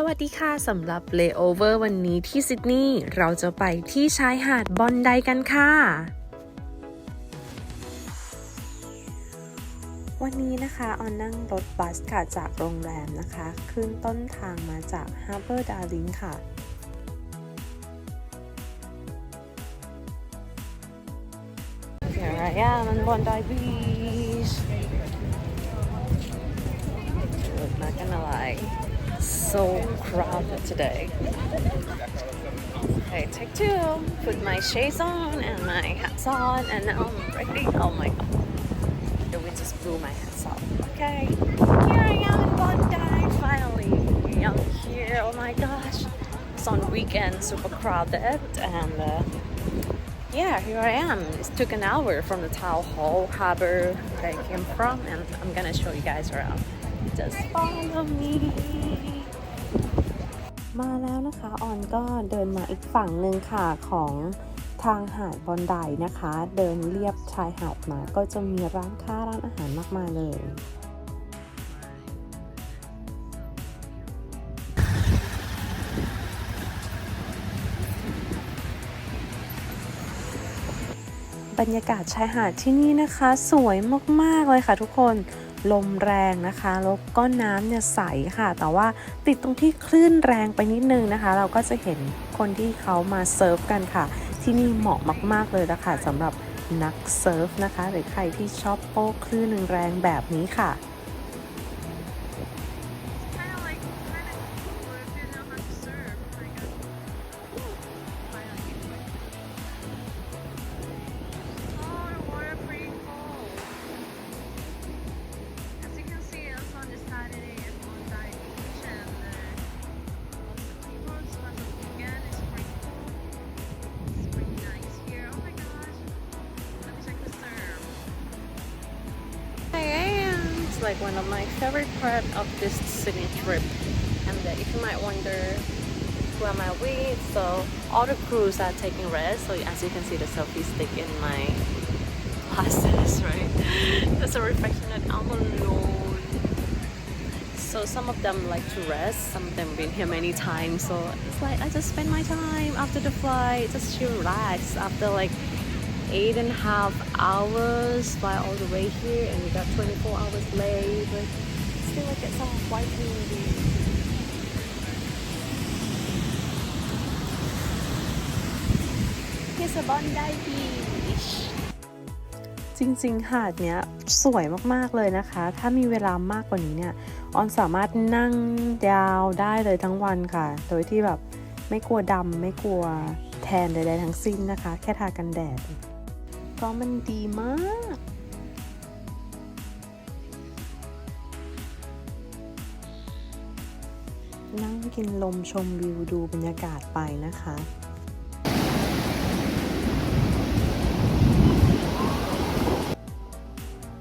สวัสดีค่ะสำหรับ Layover วันนี้ที่ซิดนีย์เราจะไปที่ชายหาดบอนไดกันค่ะ วันนี้นะคะออนนั่งรถบัสค่ะจากโรงแรมนะคะ ขึ้นต้นทางมาจาก Harbour Darling ค่ะ Here I am on Bondi Beach. I'm not gonna lie, so crowded today. Okay, take two. Put my shades on and my hats on, and now I'm ready. Oh my god, the wind just blew my hats off. Okay, here I am in Bondi. Finally, I'm here. Oh my gosh, it's on weekend, super crowded, and. Uh, yeah, here I am. It took an hour from the town hall harbor where I came from, and I'm gonna show you guys around. Just follow me. มาแล้วนะคะออนก็เดินมาอีกฝั่งหนึ่งค่ะของทางหาดบอนไดนะคะ เดินเลียบชายหาดมาก็จะมีร้านค้าร้านอาหารมากมายเลยบรรยากาศชายหาดที่นี่นะคะ สวยมาก ๆ เลยค่ะทุกคน ลมแรงนะคะแล้วก็น้ำเนี่ยใสค่ะ แต่ว่าติดตรงที่คลื่นแรงไปนิดนึงนะคะ เราก็จะเห็นคนที่เขามาเซิร์ฟกันค่ะ ที่นี่เหมาะมาก ๆ เลยนะคะสำหรับนักเซิร์ฟนะคะ หรือใครที่ชอบโป้คลื่นแรงแบบนี้ค่ะ like one of my favorite part of this Sydney trip. And uh, if you might wonder who am I with, so all the crews are taking rest. So as you can see, the selfie stick in my glasses, right? That's a reflection that I'm alone. So some of them like to rest. Some of them been here many times. So it's like I just spend my time after the flight, just to relax after like eight and a half hours fly all the way here and we got 24 hours late but still like get some white movie Here's a Bondi Beach จริงๆ หาดเนี้ยสวยมากๆเลยนะคะ ถ้ามีเวลามากกว่านี้เนี่ย ออนสามารถนั่งยาวได้เลยทั้งวันค่ะ โดยที่แบบไม่กลัวดำไม่กลัวแทนใดๆทั้งสิ้นนะคะ แค่ทากันแดด เพราะมันดีมากนั่งกินลมชมวิวดูบรรยากาศไปนะคะ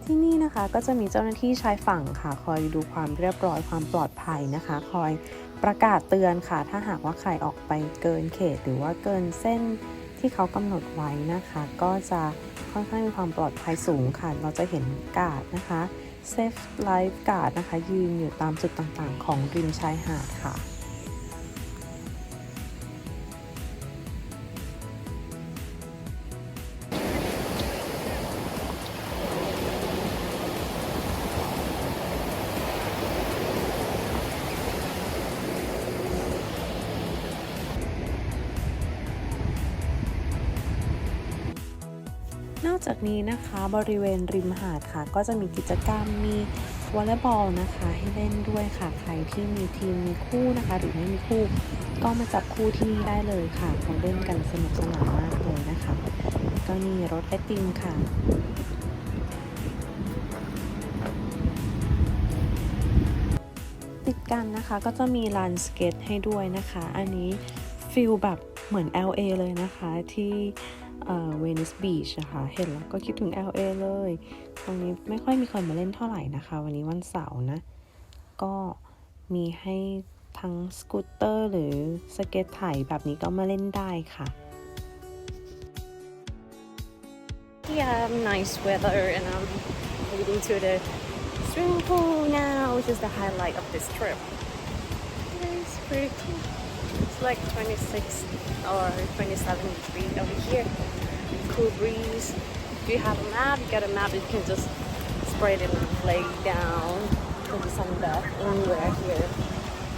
ที่นี่นะคะก็จะมีเจ้าหน้าที่ชายฝั่งค่ะ คอยดูความเรียบร้อยความปลอดภัยนะคะ คอยประกาศเตือนค่ะ ถ้าหากว่าใครออกไปเกินเขตหรือว่าเกินเส้น ที่เขากำหนดไว้นะคะ ก็จะค่อนข้างมีความปลอดภัยสูงค่ะ เราจะเห็นกาดนะคะ Safe Life Guard นะคะ ยืนอยู่ตามจุดต่างๆ ของริมชายหาดค่ะ จากนี้นะคะบริเวณริมหาดค่ะ ก็จะมีกิจกรรมมีวอลเลย์บอลนะคะ ให้เล่นด้วยค่ะ ใครที่มีทีมมีคู่นะคะ หรือไม่มีคู่ก็มาจับคู่ที่นี่ได้เลยค่ะเขาเล่นกันสนุกสนานมากเลยนะคะ ก็มีรถไอติมค่ะติดกันนะคะก็จะมีลานสเก็ตให้ด้วยนะคะ อันนี้ฟิลแบบเหมือน LA เลยนะคะที่ เวนิสบีชนะคะ เห็นแล้วก็คิดถึง LA เลย ตรงนี้ไม่ค่อยมีคนมาเล่นเท่าไหร่นะคะ วันนี้วันเสาร์นะ ก็มีให้ทั้งสกูตเตอร์หรือสเก็ตไถแบบนี้ก็มาเล่นได้ค่ะ Yeah, nice weather and I'm heading to the swimming pool now, which is the highlight of this trip. Guys, pretty cool. It's like 26 or 27 degrees over here. Cool breeze. If you have a map, you get a map, you can just spread it and lay down to the sunbath anywhere here.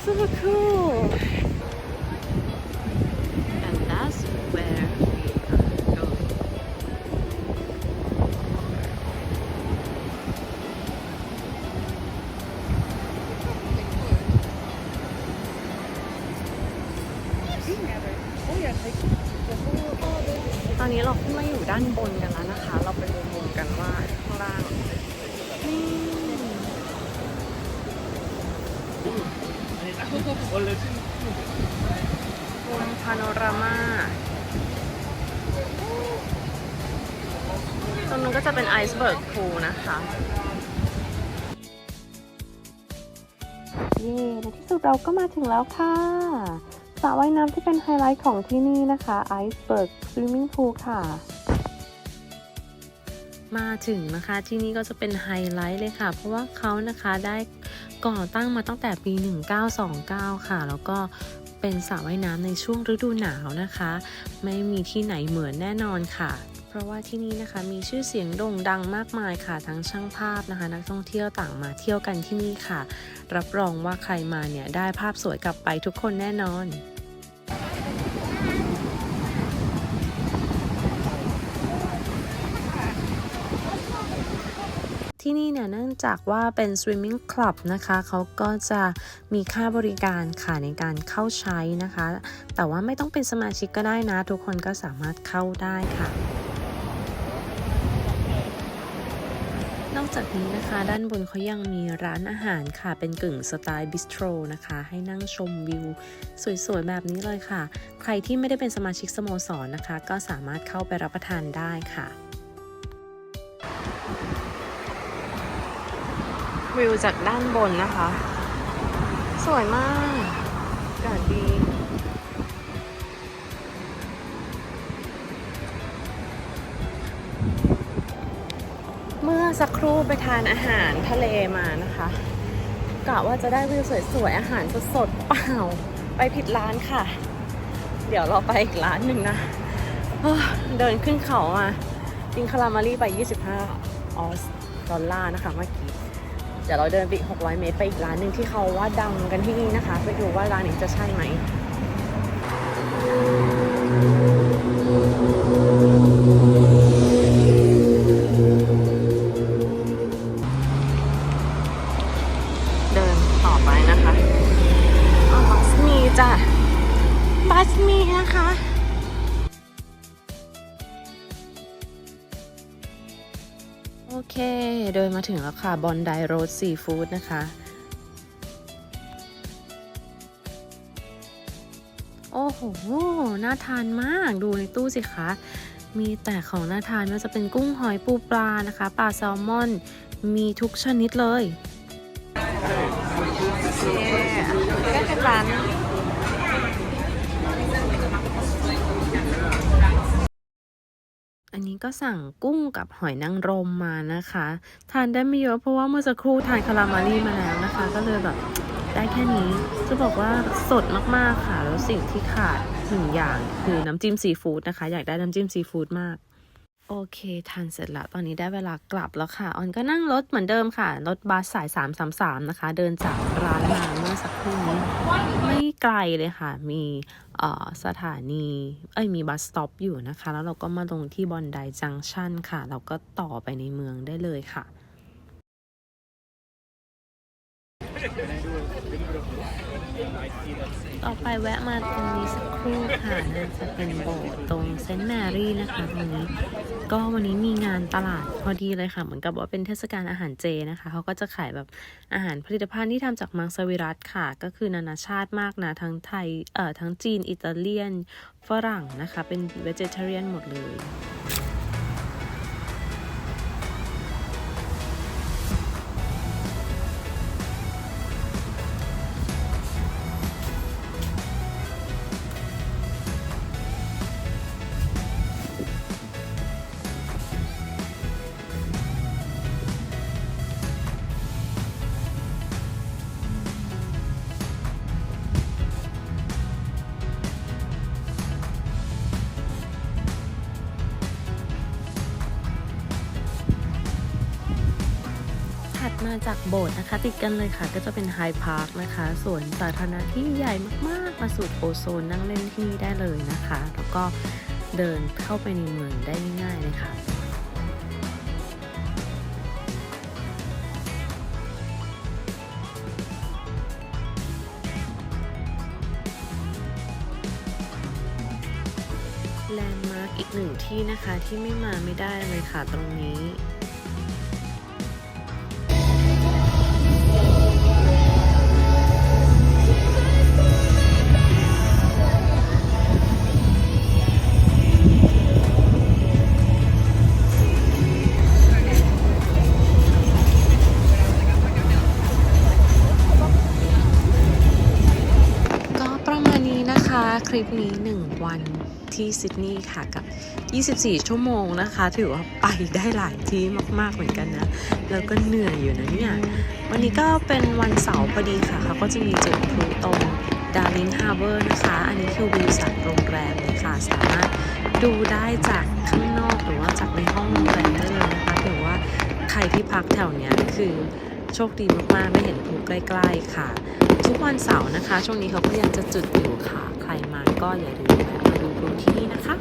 Super cool. านบนกันแล้วนะคะ เราไปดูมุมกันว่าข้างล่างนี่มุมพาโนรามาตรงนู้นก็จะเป็นไอซ์เบิร์กพูลนะคะเย้ในที่สุดเราก็มาถึงแล้วค่ะสระว่ายน้ำที่เป็นไฮไลท์ของที่นี่นะคะ Iceberg Swimming Pool ค่ะ มาถึงนะคะที่นี่ก็จะเป็นไฮไลท์เลยค่ะ เพราะว่าเขานะคะได้ก่อตั้งมาตั้งแต่ปี 1929 ค่ะ แล้วก็เป็นสระว่ายน้ำในช่วงฤดูหนาวนะคะ ไม่มีที่ไหนเหมือนแน่นอนค่ะ เพราะว่าที่นี่นะคะมีชื่อเสียงโด่งดังมากมายค่ะ ทั้งช่างภาพนะคะ นักท่องเที่ยวต่างมาเที่ยวกันที่นี่ค่ะ รับรองว่าใครมาเนี่ยได้ภาพสวยกลับไปทุกคนแน่นอน ที่นี่เนี่ยเนื่องจากว่าเป็น swimming club นะคะเขาก็จะมีค่าบริการค่ะในการเข้าใช้นะคะ แต่ว่าไม่ต้องเป็นสมาชิกก็ได้นะ ทุกคนก็สามารถเข้าได้ค่ะนอกจากนี้นะคะ ด้านบนเขายังมีร้านอาหารค่ะ เป็นกึ่งสไตล์บิสโตรนะคะ ให้นั่งชมวิว สวยๆ แบบนี้เลยค่ะ ใครที่ไม่ได้เป็นสมาชิกสโมสรนะคะ ก็สามารถเข้าไปรับประทานได้ค่ะ วิวจากด้านบนนะคะ สวยมากอากาศดีเมื่อสักครู่ไปทานอาหารทะเลมานะคะกะว่าจะได้วิวสวยๆอาหารสดๆเปล่าไปผิดร้านค่ะ เดี๋ยวเราไปอีกร้านหนึ่งนะเดินขึ้นเขามากินคารามารีไป 25 ออสดอลลาร์นะคะเมื่อกี้ เดี๋ยวเราเดินไปอีก600 เมตรไปอีกร้านหนึ่งที่เขาว่าดังกันที่นี่นะคะ ไปดูว่าร้านนี้จะใช่ไหมเดินต่อไปนะคะอ๋อบัสมีจ้ะบัสมีนะคะ โอเคเดินมาถึงแล้วค่ะ บอนไดโรดซีฟู้ดนะคะ โอ้โห น่าทานมาก ดูในตู้สิคะ มีแต่ของน่าทานม่ว่าจะเป็นกุ้งหอยปูปลานะคะ ปลาแซลมอน มีทุกชนิดเลยก็เป็นร้าน นี้ก็สั่งกุ้งกับหอยนางรมมานะคะ ทานได้ไม่เยอะเพราะว่าเมื่อสักครู่ทานคารามารีมาแล้วนะคะ ก็เลยแบบได้แค่นี้จะบอกว่าสดมากๆค่ะ แล้วสิ่งที่ขาดหนึ่งอย่างคือน้ำจิ้มซีฟู้ดนะคะ อยากได้น้ำจิ้มซีฟู้ดมาก โอเคทานเสร็จแล้ว ตอนนี้ได้เวลากลับแล้วค่ะ ออนก็นั่งรถเหมือนเดิมค่ะ รถบัสสาย 333 นะคะ เดินจากร้านมาเมื่อสักครู่นี้ไม่ไกลเลยค่ะ มีสถานี เอ้ย มีบัสสต็อปอยู่นะคะ แล้วเราก็มาลงที่บอนไดจังชันค่ะ เราก็ต่อไปในเมืองได้เลยค่ะ ต่อไปแวะมาตรงนี้สักครู่ค่ะน่าจะเป็นโบสถ์ตรงเซนต์แมรี่นะคะตรงนี้ ก็วันนี้มีงานตลาดพอดีเลยค่ะ เหมือนกับว่าเป็นเทศกาลอาหารเจนะคะ เขาก็จะขายแบบอาหารผลิตภัณฑ์ที่ทำจากมังสวิรัตค่ะ ก็คือนานาชาติมากนะ ทั้งไทย เอ่อ ทั้งจีน อิตาเลียน ฝรั่งนะคะ เป็นเวจเทเรียนหมดเลย ถัดมาจากโบสถ์นะคะ ติดกันเลยค่ะก็จะเป็นไฮพาร์คนะคะสวนสาธารณะที่ใหญ่มากๆ มาสุดโอโซนนั่งเล่นที่นี่ได้เลยนะคะ แล้วก็เดินเข้าไปในเมืองได้ง่ายๆเลยค่ะแลนด์มาร์กอีกหนึ่งที่นะคะที่ไม่มาไม่ได้เลยค่ะตรงนี้ ลิปนี้ 1 วันที่ซิดนีย์ค่ะกับ 24 ชั่วโมงนะคะ ถือว่าไปได้หลายที่มาก ๆ เหมือนกันนะ แล้วก็เหนื่อยอยู่นะเนี่ย วันนี้ก็เป็นวันเสาร์พอดีค่ะเขาก็จะมีจุดพลุตรงดาร์ลิงฮาร์เบอร์นะคะ อันนี้คือวิวจากโรงแรมเลยค่ะ สามารถดูได้จากข้างนอกหรือว่าจากในห้องโรงแรมได้เลยนะคะถือว่าใครที่พักแถวเนี้ยคือโชคดีมากๆได้เห็นพลุใกล้ ๆ ค่ะ ทุกวันเสาร์นะคะ ช่วงนี้เขาก็ยังจะจุดอยู่ค่ะ ใครมา ก็อย่าลืมมาดูพลุที่นี่นะคะ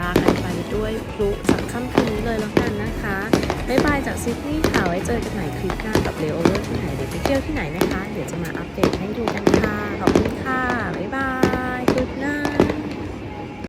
ลากันไปด้วยพลุสำหรักค่ำคืนนี้เลยแล้วกันนะคะ บ๊ายบายจากซิดนีย์ค่ะ ไว้เจอกันใหม่คลิปหน้ากับเลโอเวอร์ที่ไหนเดี๋ยวไปเที่ยวที่ไหนนะคะ เดี๋ยวจะมาอัปเดตให้ดูกันค่ะ ขอบคุณค่ะ บ๊ายบาย